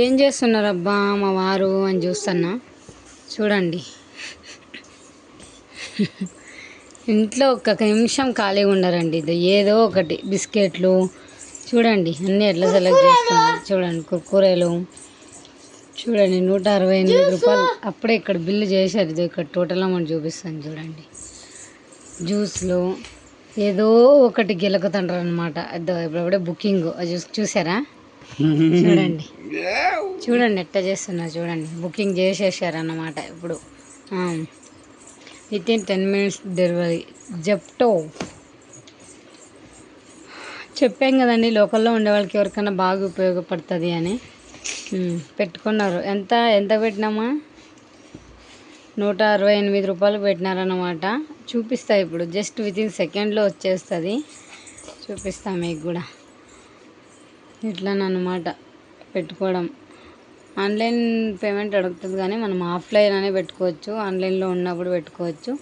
ఏం చేస్తున్నారబ్బా మా వారు అని చూస్తున్నా. చూడండి. ఇంట్లో ఒక్క నిమిషం ఖాళీగా ఉండరండి. ఇది ఏదో ఒకటి బిస్కెట్లు చూడండి అన్నీ ఎట్లా సెలెక్ట్ చేస్తున్నారు. చూడండి కుర్కూరేలు చూడండి నూట అరవై ఎనిమిది రూపాయలు. అప్పుడే ఇక్కడ బిల్లు చేశారు. ఇది ఇక్కడ టోటల్ అమౌంట్ చూపిస్తాను చూడండి. జ్యూస్లు. ఏదో ఒకటి గెలుకుతుంటారు అనమాట ఇప్పుడప్పుడే బుకింగ్. అది చూసారా? చూడండి. చూడండి ఎట్లా చేస్తున్నారు చూడండి. బుకింగ్ చేసేసారన్నమాట ఇప్పుడు. Within ten minutes delivery. Zepto. చెప్పాం కదండి లోకల్లో ఉండే వాళ్ళకి ఎవరికైనా బాగా ఉపయోగపడుతుంది అని. పెట్టుకున్నారు. ఎంత ఎంత పెట్టినామా? నూట అరవై ఎనిమిది రూపాయలు పెట్టినారన్నమాట. చూపిస్తా ఇప్పుడు. జస్ట్ విత్ ఇన్ సెకండ్లో వచ్చేస్తుంది. చూపిస్తా మీకు కూడా. ఇట్లానమాట పెట్టుకోవడం. ఆన్లైన్ పేమెంట్ అడుగుతుంది కానీ మనం ఆఫ్లైన్ అనే పెట్టుకోవచ్చు ఆన్లైన్లో ఉన్నప్పుడు పెట్టుకోవచ్చు.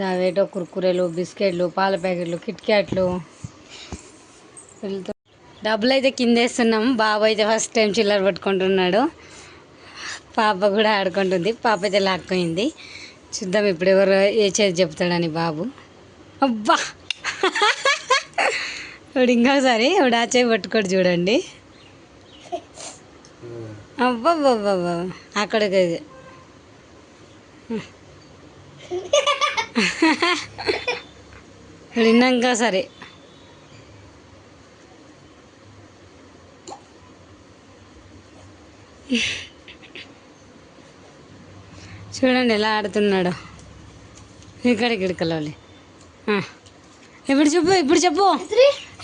దావేటో కుర్కురేలు బిస్కెట్లు పాల ప్యాకెట్లు కిట్క్యాట్లు వెళ్తూ డబ్బులు అయితే కిందేస్తున్నాం. బాబు అయితే ఫస్ట్ టైం చిల్లర పట్టుకుంటున్నాడు. పాప కూడా ఆడుకుంటుంది. పాప అయితే లాక్కోయింది. చూద్దాం ఇప్పుడు ఎవరు ఏ చేతి చెప్తాడని బాబు. అబ్బా! ఇప్పుడు ఇంకోసారి ఇప్పుడు ఆ చేయి పట్టుకోడు చూడండి. అబ్బబ్బబ్బబ్బా అక్కడికి ఇప్పుడు ఇంకోసారి. సరే చూడండి ఎలా ఆడుతున్నాడు. ఇక్కడికి ఇక్కడికి ఇప్పుడు చెప్పు ఇప్పుడు చెప్పు.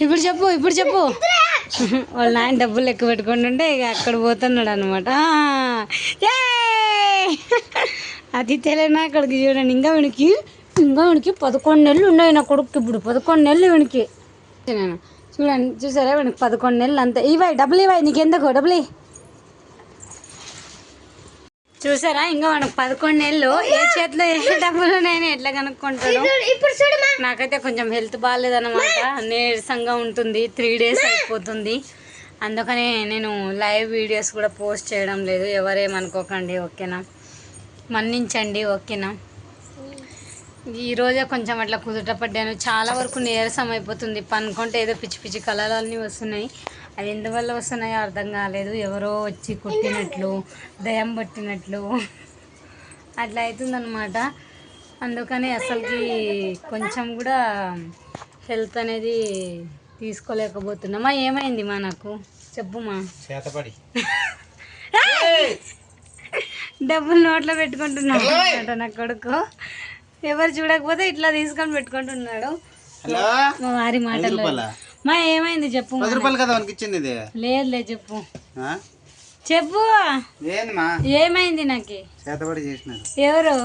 ఇప్పుడు చెప్పు ఇప్పుడు చెప్పు. వాళ్ళ నాయన డబ్బులు లెక్క పెట్టుకుంటుంటే ఇక అక్కడ పోతున్నాడు అనమాట అది తెలియనా అక్కడికి చూడండి. ఇంకా వీడికి ఇంకా వీడికి పదకొండు నెలలు ఉన్నాయి నా కొడుకు ఇప్పుడు. పదకొండు నెలలు నేను చూడండి చూసారా? వీడికి పదకొండు నెలలు అంతే. ఇవ్వాయి డబ్బులు ఇవ్వాయి నీకెందుకు డబ్బులు ఇవ్వు. చూసారా? ఇంకా మనకు పదకొండు నెలలు ఏ చేతిలో ఏ డబ్బులు నేను ఎట్లా కనుక్కుంటాను నాకైతే కొంచెం హెల్త్ బాగాలేదన్నమాట నీరసంగా ఉంటుంది. త్రీ డేస్ అయిపోతుంది. అందుకనే నేను లైవ్ వీడియోస్ కూడా పోస్ట్ చేయడం లేదు. ఎవరేమనుకోకండి ఓకేనా? మన్నించండి ఓకేనా? ఈరోజే కొంచెం అట్లా కుదుట పడ్డాను. చాలా వరకు నీరసం అయిపోతుంది. పనుకుంటే ఏదో పిచ్చి పిచ్చి కళలన్నీ వస్తున్నాయి. అది ఎందువల్ల వస్తున్నాయో అర్థం కాలేదు. ఎవరో వచ్చి కొట్టినట్లు దయం పట్టినట్లు. అట్లా అవుతుందన్నమాట అందుకని అసలుకి కొంచెం కూడా హెల్త్ అనేది తీసుకోలేకపోతున్నామా? ఏమైంది మా నాకు? చెప్పుమా? చేతపడి డబ్బులు నోట్లో పెట్టుకుంటున్నాడు అన్నమాట నా కొడుకు. ఎవరు చూడకపోతే ఇట్లా తీసుకొని పెట్టుకుంటున్నాడు. మా వారి మాటలు మా ఏమైంది చెప్పు. పది రూపాయలు కదా మనకి ఇచ్చింది ఇది? లేదులే చెప్పు? చెప్పు. ఏందమ్మా? ఏమైంది నాకు? చేసినారు. ఎవరు.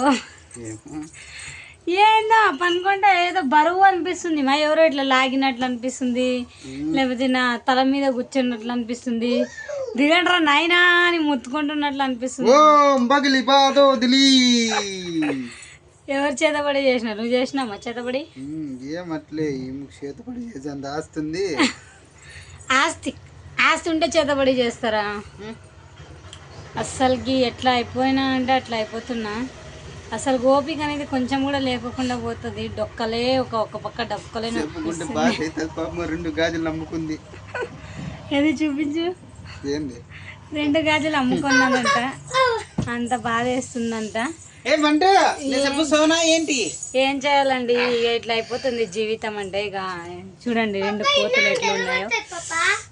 ఏందో పనుకుంటే ఏదో బరువు అనిపిస్తుంది. మా ఎవరో ఇట్లా లాగినట్లు అనిపిస్తుంది. లేకపోతే నా తల మీద కూర్చున్నట్లు అనిపిస్తుంది. దిగండ్రా నాయనా అని ముత్తుకుంటున్నట్లు అనిపిస్తుంది. ఎవరు చేతబడి చేసినారు? నువ్వు చేసినావా చేతబడి? ఏమట్లే చేతపడి చేసేంత ఆస్తుంది. ఆస్తి ఆస్తి ఉంటే చేతబడి చేస్తారా? అస్సలకి ఎట్లా అయిపోయినా అంటే అట్లా అయిపోతున్నా. అసలు ఓపిక అనేది కొంచెం కూడా లేకుండా పోతుంది. డొక్కలే ఒక ఒక పక్క డొక్కలే రెండు గాజులు అమ్ముకుంది. ఏది చూపించు? రెండు గాజులు అమ్ముకున్నామంట అంత బాధ వేస్తుందంట. ఏమంటే చెప్పు సోనా ఏంటి? ఏం చేయాలండి? ఇక ఇట్లా అయిపోతుంది జీవితం అంటే ఇక చూడండి రెండు కోతులు ఎట్లా ఉన్నాయో.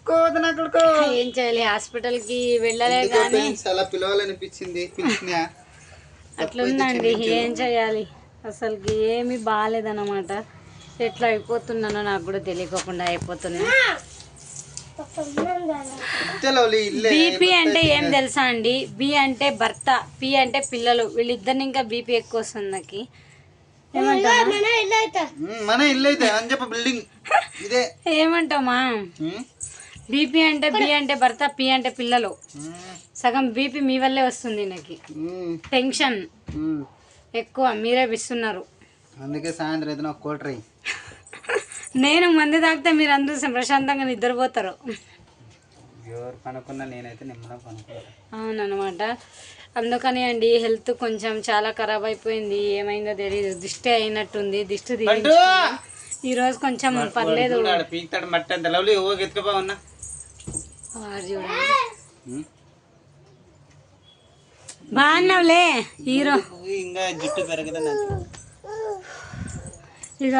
కోదన కొడుకో ఏం చేయాలి? హాస్పిటల్కి వెళ్ళలే కానీ చాలా పిలవాలనిపించింది పిలిచినా. అట్లుందండి ఏం చేయాలి? అసలుకి ఏమీ బాగాలేదన్నమాట. ఎట్లా అయిపోతున్నానో నాకు కూడా తెలియకోకుండా అయిపోతున్నా బీపీ అంటే ఏం తెలుసా అండి? బి అంటే భర్త పి అంటే పిల్లలు వీళ్ళిద్దరిని ఇంకా బీపీ ఎక్కువ వస్తుంది నాకు. ఏమంటావు? మన ఇల్లు అయితే. అని చెప్ప బిల్డింగ్ ఇదే. ఏమంటావా? ఉమ్, బీపీ అంటే బి అంటే భర్త పి అంటే పిల్లలు. సగం బీపీ మీ వల్లే వస్తుంది నాకు. టెన్షన్. ఎక్కువ మీరే విస్తున్నారు. అందుకే సాయంత్రం ఏదైనా కోటర్ నేను మంది తాగితే మీరు అందరూ ప్రశాంతంగా నిద్రపోతారు. ఎవరు పనుకున్నా నేనైతే అవునన్నమాట. అందుకని అండి హెల్త్ కొంచెం చాలా ఖరాబ్ అయిపోయింది. ఏమైందో తెలియదు దిష్టి అయినట్టుంది. దిష్టి. ఈ రోజు కొంచెం పర్లేదు. పీక్తాడు మట్టి అంత. లవ్లీ ఓ ఎత్తుకపో ఉన్నా వాడు చూడండి బాగున్నావులే? హీరో ఇంకా జుట్టు పెరగదని ఇక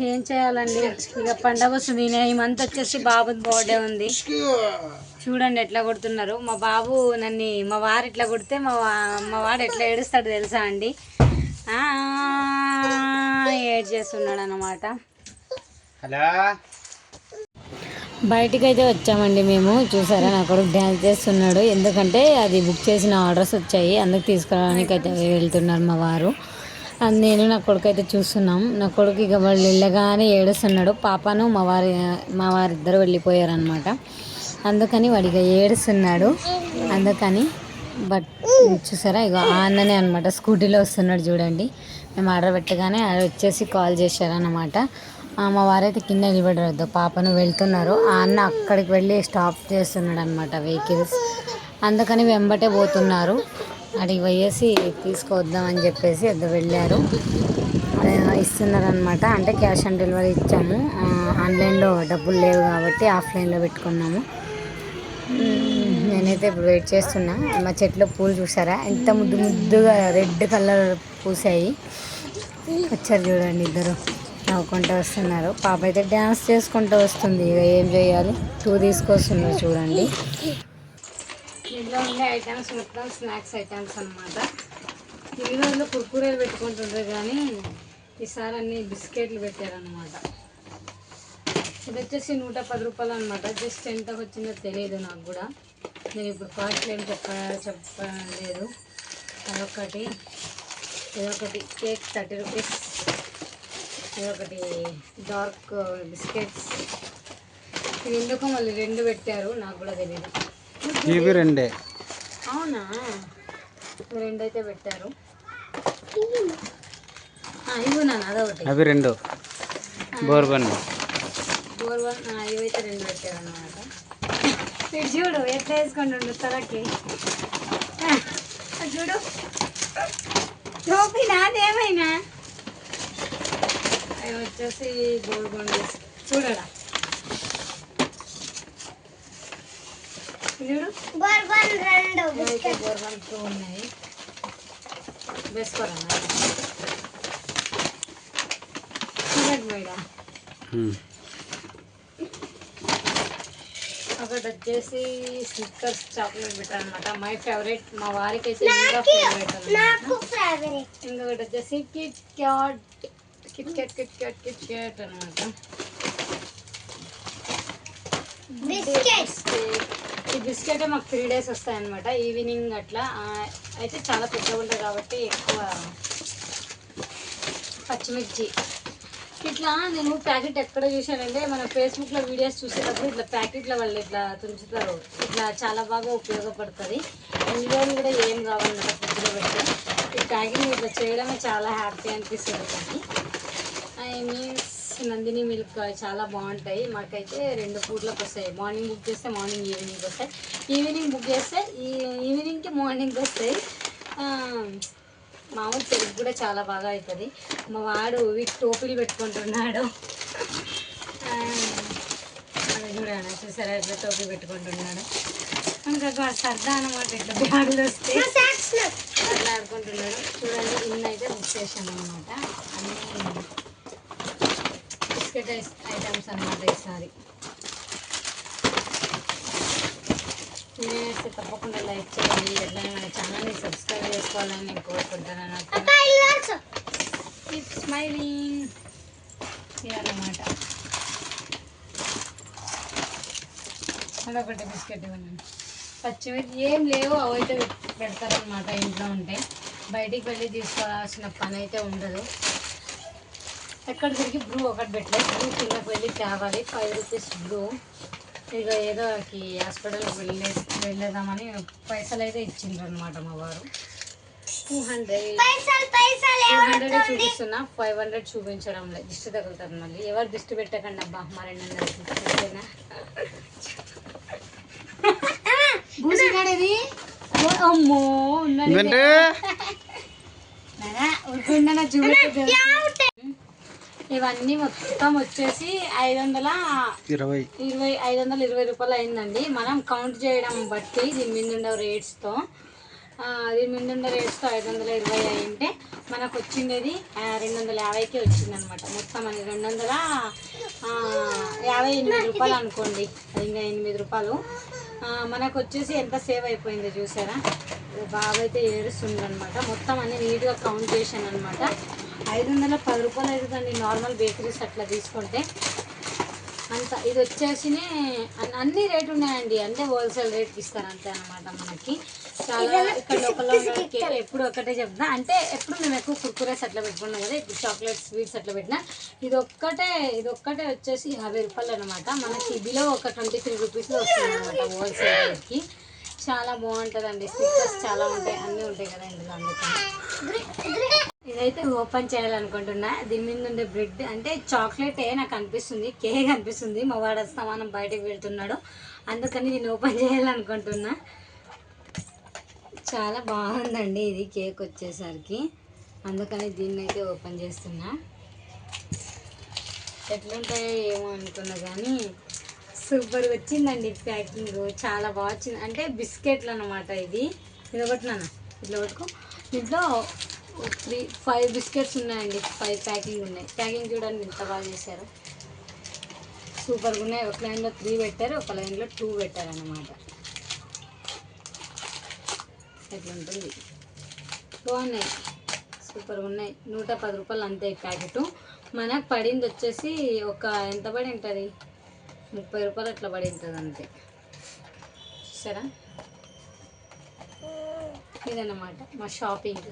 ఏం చేయాలండి? ఇక పండగ వస్తుంది. ఈ మంత్ వచ్చేసి బాబు బర్త్డే ఉంది. చూడండి ఎట్లా కొడుతున్నారు. మా బాబు నన్ను మా వారు ఇట్లా కొడితే మా వా- మా వాడు ఎట్లా ఏడుస్తాడు తెలుసా అండి? ఆ, ఏడ్ చేస్తున్నాడు అన్నమాట హలో? బయటికి అయితే వచ్చామండి మేము. చూసారా? నా కొడుకు డ్యాన్స్ చేస్తున్నాడు. ఎందుకంటే అది బుక్ చేసిన ఆర్డర్స్ వచ్చాయి. అందుకు తీసుకురావడానికి అయితే వెళ్తున్నారు మా వారు. అది నేను నా కొడుకు అయితే చూస్తున్నాం. నా కొడుకు ఇక వాళ్ళు వెళ్ళగానే ఏడుస్తున్నాడు. పాపను మా వారి మా వారిద్దరు వెళ్ళిపోయారనమాట అందుకని అందుకని వాడిగా ఏడుస్తున్నాడు. అందుకని బట్ చూసారా ఇక ఆ అన్ననే అనమాట స్కూటీలో వస్తున్నాడు చూడండి. మేము ఆర్డర్ పెట్టగానే ఆయన వచ్చేసి కాల్ చేశారనమాట మా వారైతే కింద నిలబడరద్దు పాపను వెళ్తున్నారు. ఆ అన్న అక్కడికి వెళ్ళి స్టాప్ చేస్తున్నాడు అనమాట వెహికల్స్. అందుకని వెంబటే పోతున్నారు. అడిగి పోయేసి తీసుకొద్దామని చెప్పేసి ఇద్దరు వెళ్ళారు. ఇస్తున్నారు అనమాట అంటే క్యాష్ ఆన్ డెలివరీ ఇచ్చాము. ఆన్లైన్లో డబ్బులు లేవు కాబట్టి ఆఫ్లైన్లో పెట్టుకున్నాము. నేనైతే ఇప్పుడు వెయిట్ చేస్తున్నా. మా చెట్లో పూలు చూసారా? ఎంత ముద్దు ముద్దుగా రెడ్ కలర్ పూసాయి. వచ్చారు చూడండి ఇద్దరు. నవ్వుకుంటూ వస్తున్నారు. పాప అయితే డ్యాన్స్ చేసుకుంటూ వస్తుంది. ఇక ఏం చేయాలి? టూ తీసుకొస్తున్నారు చూడండి. ఇందులో ఉండే ఐటమ్స్ మొత్తం స్నాక్స్ ఐటమ్స్ అనమాట ఈ రోజుల్లో కుర్కూరేలు పెట్టుకుంటుండ్రు కానీ ఈసారి అన్ని బిస్కెట్లు పెట్టారనమాట ఇది వచ్చేసి నూట పది రూపాయలు అనమాట జస్ట్ ఎంత వచ్చిందో తెలియదు నాకు కూడా. నేను ఇప్పుడు కాస్ట్ ఏం చెప్ప చెప్పలేదు. అదొకటి ఇదొకటి కేక్ థర్టీ రూపీస్. ఇదొకటి డార్క్ బిస్కెట్స్. ఇది ఎందుకో మళ్ళీ రెండు పెట్టారు నాకు కూడా తెలియదు ఇవి రెండే. అవునా? ఇవి రెండు అయితే పెట్టారు ఇవి అదొకటి. అవి రెండు. బోర్బన్ బోర్వన్ ఇవైతే రెండు పెట్టారు అనమాట ఇటు చూడు ఎట్లా వేసుకుంటుండు తలకి. ఆ, అది చూడు. టోపీ నాదేమైనా అవి వచ్చేసి గోల్గొండ చూడడా చూడు ఇవైతే బోర్వన్ టూ ఉన్నాయి వేసుకోరా చూడండి మేడం ఒకటి వచ్చేసి స్నిక్కర్స్ చాక్లెట్ బిటర్ అనమాట మై ఫేవరెట్ మా వారికి అయితే ఇంకా ఫేవరెట్ అనమాట ఇంకొకటి వచ్చేసి Kit Kat Kit Kat Kit Kat Kit Kat అనమాట ఈ బిస్కెట్ మాకు త్రీ డేస్ వస్తాయి అనమాట ఈవినింగ్ అట్లా అయితే చాలా పెద్దగా ఉంటుంది కాబట్టి ఎక్కువ పచ్చిమిర్చి. ఇట్లా నేను ప్యాకెట్ ఎక్కడ చూశానంటే మన ఫేస్బుక్లో వీడియోస్ చూసేటప్పుడు ఇట్లా ప్యాకెట్లో వాళ్ళు ఇట్లా తుంచుతారు. ఇట్లా చాలా బాగా ఉపయోగపడుతుంది. ఇందులో కూడా ఏం కావాలన్నమాట ఫ్రిడ్జ్లో పెడితే. ఈ ప్యాకింగ్ ఇట్లా చేయడమే చాలా హ్యాపీ అనిపిస్తుంది. కానీ ఐ నందిని మిల్క్ చాలా బాగుంటాయి. మాకైతే రెండు పూట్లకు వస్తాయి. మార్నింగ్ బుక్ చేస్తే మార్నింగ్ ఈవినింగ్ వస్తాయి. ఈవినింగ్ బుక్ చేస్తే ఈ ఈవినింగ్కి మార్నింగ్ వస్తాయి. మామూలు పెరుగు కూడా చాలా బాగా అవుతుంది. మా వాడు వీటి టోపీలు పెట్టుకుంటున్నాడు. అది చూడండి చూసారా? ఇట్లా టోపీ పెట్టుకుంటున్నాడు. ఇంకా వాడు సరదా అనమాట ఇట్లా బ్యాగులు వస్తే. అట్లా ఆడుకుంటున్నాడు చూడండి ఇన్ని అయితే బుక్ చేశాను అనమాట అన్నీ బిస్కెట్ ఐటమ్స్ అనమాట ఈసారి. నేనైతే తప్పకుండా లైక్ చేయండి. ఎట్లయినా మన ఛానల్ని సబ్స్క్రైబ్ చేసుకోవాలని నేను కోరుకుంటాను స్మైలింగ్ ఇదన్నమాట అదొకటి బిస్కెట్ ఇవ్వండి. పచ్చిమిర్చి ఏం లేవు అవైతే పెడతారనమాట ఇంట్లో ఉంటే. బయటికి వెళ్ళి తీసుకోవాల్సిన పని అయితే ఉండదు. ఎక్కడ తిరిగి బ్రూ ఒకటి పెట్టలేదు బ్రూ కిందకి వెళ్ళి తేవాలి. ఫైవ్ రూపీస్ బ్రూ ఇక ఏదో హాస్పిటల్కి వెళ్ళే వెళ్ళేదామని పైసలు అయితే ఇచ్చిండ్రు అనమాట మా వారు. టూ హండ్రెడ్ టూ హండ్రెడ్ చూపిస్తున్నా. ఫైవ్ హండ్రెడ్ చూపించడం లేదు. దిష్టి తగులుతుంది మళ్ళీ. ఎవరు దిష్టి పెట్టకండి అబ్బా. మా రెండు వందలు అమ్మో చూపెట్టు ఇవన్నీ మొత్తం వచ్చేసి ఐదు వందల ఇరవై. ఇరవై ఐదు వందల ఇరవై రూపాయలు అయిందండి. మనం కౌంట్ చేయడం బట్టి దీని మీద ఉండే రేట్స్తో దీని మీద ఉండే రేట్స్తో ఐదు వందల ఇరవై అయింటే మనకు వచ్చిండేది రెండు వందల యాభైకి వచ్చిందనమాట మొత్తం అని రెండు వందల యాభై ఎనిమిది రూపాయలు అనుకోండి. అది ఇంకా ఎనిమిది రూపాయలు. మనకు వచ్చేసి ఎంత సేవ్ అయిపోయిందో చూసారా? బాబు అయితే ఏడుస్తుంది అనమాట మొత్తం అన్ని నీట్గా కౌంట్ చేశాను అనమాట ఐదు వందల పది రూపాయలు అవుతుందండి నార్మల్ బేకరీస్ అట్లా తీసుకుంటే. అంత ఇది వచ్చేసి అన్- అన్ని రేట్ ఉన్నాయండి. అంటే హోల్సేల్ రేట్కి ఇస్తారు అంతే అనమాట మనకి. చాలా ఇక్కడ లోకల్లో ఉండడానికి ఎప్పుడు ఒకటే చెప్తా అంటే ఎప్పుడు మేము ఎక్కువ కుర్కురేస్ అట్లా పెట్టుకున్నాం కదా ఇప్పుడు చాక్లెట్ స్వీట్స్ అట్లా పెట్టినా. ఇది ఒక్కటే ఇది ఒక్కటే వచ్చేసి యాభై రూపాయలు అనమాట మనకి బిలో ఒక ట్వంటీ త్రీ రూపీస్లో వస్తుంది అనమాట హోల్సేల్ రేట్కి. చాలా బాగుంటుందండి. స్టిక్కర్స్ చాలా ఉంటాయి అన్నీ ఉంటాయి కదా ఇందులో అందుకని. ఇదైతే ఓపెన్ చేయాలనుకుంటున్నా. దీని మీద ఉండే బ్రెడ్ అంటే చాక్లెట్ నాకు అనిపిస్తుంది కేక్ అనిపిస్తుంది. మా వాడు సమానం బయటకు వెళ్తున్నాడు. అందుకని దీన్ని ఓపెన్ చేయాలనుకుంటున్నా. చాలా బాగుందండి ఇది కేక్ వచ్చేసరికి. అందుకని దీన్ని అయితే ఓపెన్ చేస్తున్నా. ఎట్లుంటాయో ఏమో అనుకున్నా కానీ సూపర్ వచ్చిందండి ప్యాకింగ్. చాలా బాగా వచ్చింది. అంటే బిస్కెట్లు అనమాట ఇది. ఇది ఒకటి నాన్న ఇట్లా పట్టుకో దీంట్లో త్రీ ఫైవ్ బిస్కెట్స్ ఉన్నాయండి. ఫైవ్ ప్యాకింగ్ ఉన్నాయి. ప్యాకింగ్ చూడండి ఎంత బాగా చేశారు. సూపర్గా ఉన్నాయి ఒక లైన్లో త్రీ పెట్టారు. ఒక లైన్లో టూ పెట్టారు అనమాట ఎట్లుంటుంది బాగున్నాయి. సూపర్గా ఉన్నాయి నూట పది రూపాయలు అంతే ప్యాకెట్. మనకు పడింది వచ్చేసి ఒక ఎంత పడి ఉంటుంది ముప్పై రూపాయలు అట్లా పడి ఉంటుంది అంతే. చూసారా? ఇదన్నమాట మా షాపింగ్.